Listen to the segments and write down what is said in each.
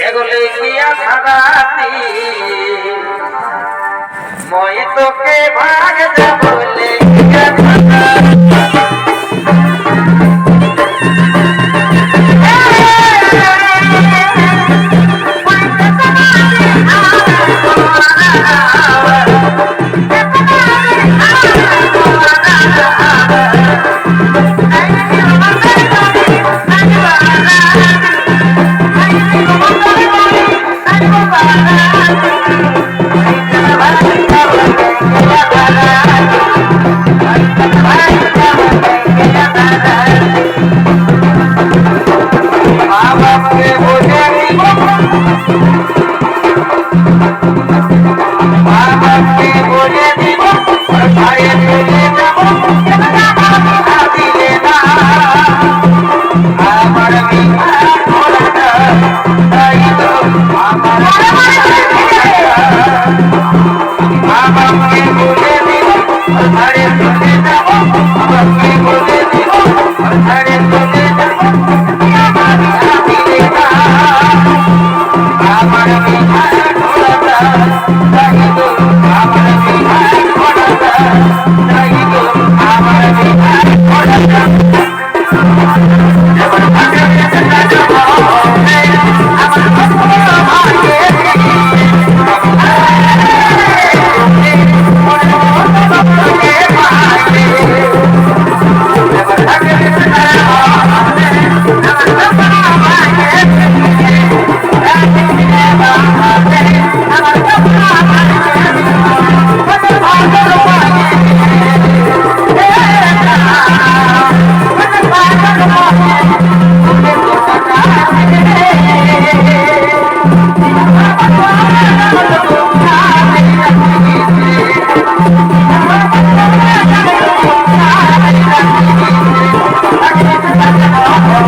এগোলে গিয়া ধারাতি মই তোকে ভাগ যাব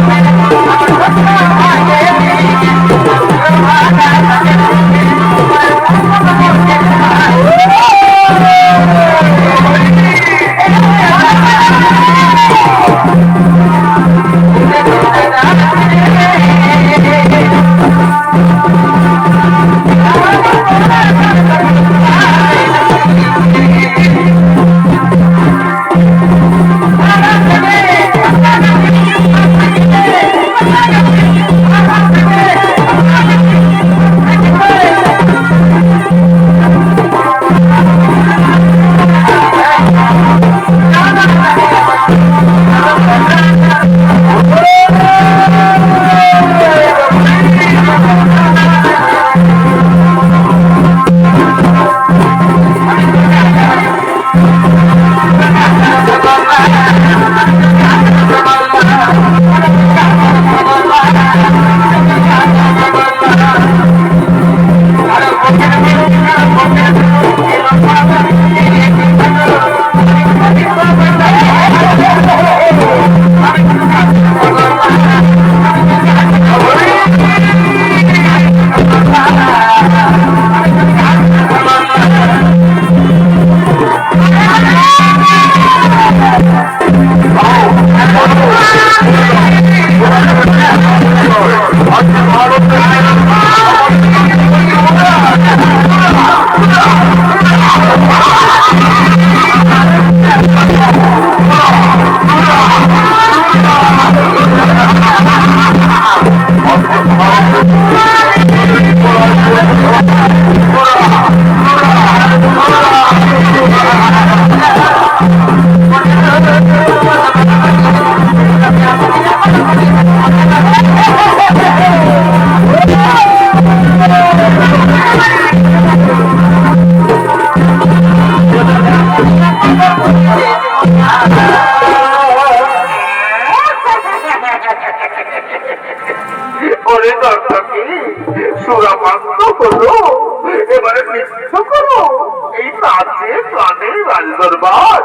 मैंने कहा ওরে দর্শকে সুরাপান্ত এবারে নৃত্য করো এই নাচে প্রাণের রাজদরবার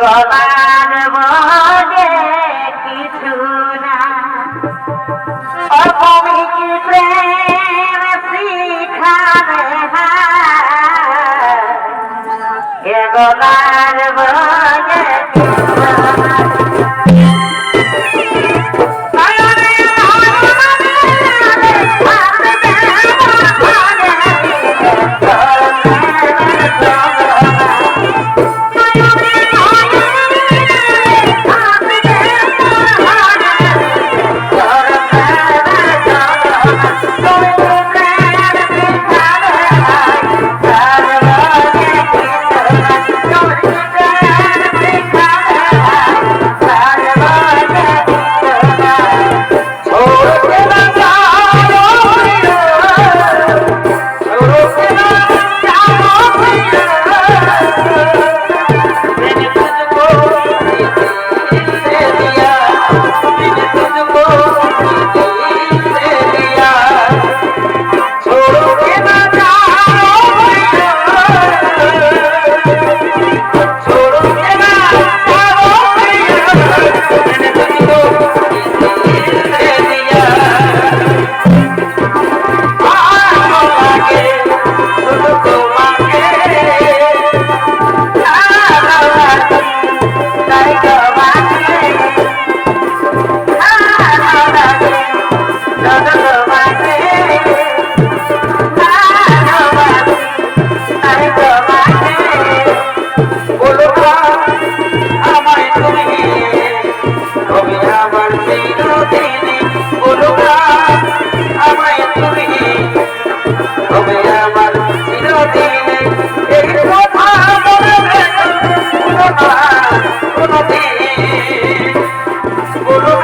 ভগবান বলে কিছু না অপবিক প্রেম শিখাবে ভগবান বলে করো